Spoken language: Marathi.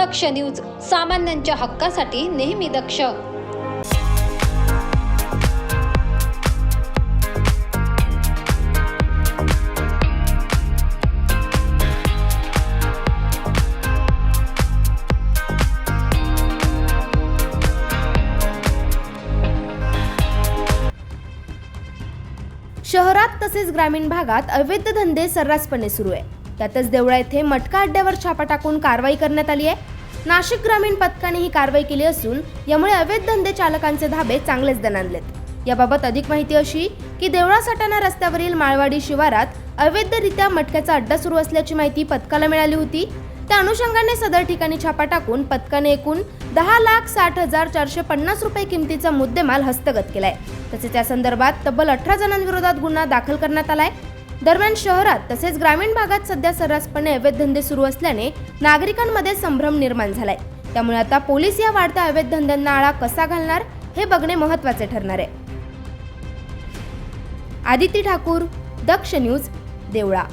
दक्ष न्यूज सामान्यांच्या हक्कासाठी नेहमी दक्ष. शहरात तसेच ग्रामीण भागात अवैध धंदे सर्रासपणे सुरू आहे. त्यातच देवळा येथे मटका अड्ड्यावर छापा टाकून कारवाई करण्यात आली आहे. नाशिक ग्रामीण पथकाने ही कारवाई केली असून यामुळे अवैध धंदे चालकांचे धाबे चांगलेच दणानलेत याबाबत अधिक माहिती अशी की देवळा सटाणा रस्त्यावरील माळवाडी शिवारात अवैधरित्या मटक्याचा अड्डा सुरू असल्याची माहिती पथकाला मिळाली होती. त्या अनुषंगाने सदर ठिकाणी छापा टाकून पथकाने एकूण दहा लाख साठ हजार चारशे पन्नास रुपये किमतीचा मुद्देमाल हस्तगत केलाय. तसेच त्या संदर्भात तब्बल अठरा जणांविरोधात गुन्हा दाखल करण्यात आलाय. दरम्यान शहरात तसेच ग्रामीण भागात सध्या सर्रासपणे अवैध धंदे सुरू असल्याने नागरिकांमध्ये संभ्रम निर्माण झालाय. त्यामुळे आता पोलीस या वाढत्या अवैध धंद्यांना आळा कसा घालणार हे बघणे महत्त्वाचे ठरणार आहे. आदिती ठाकूर दक्ष न्यूज देवळा.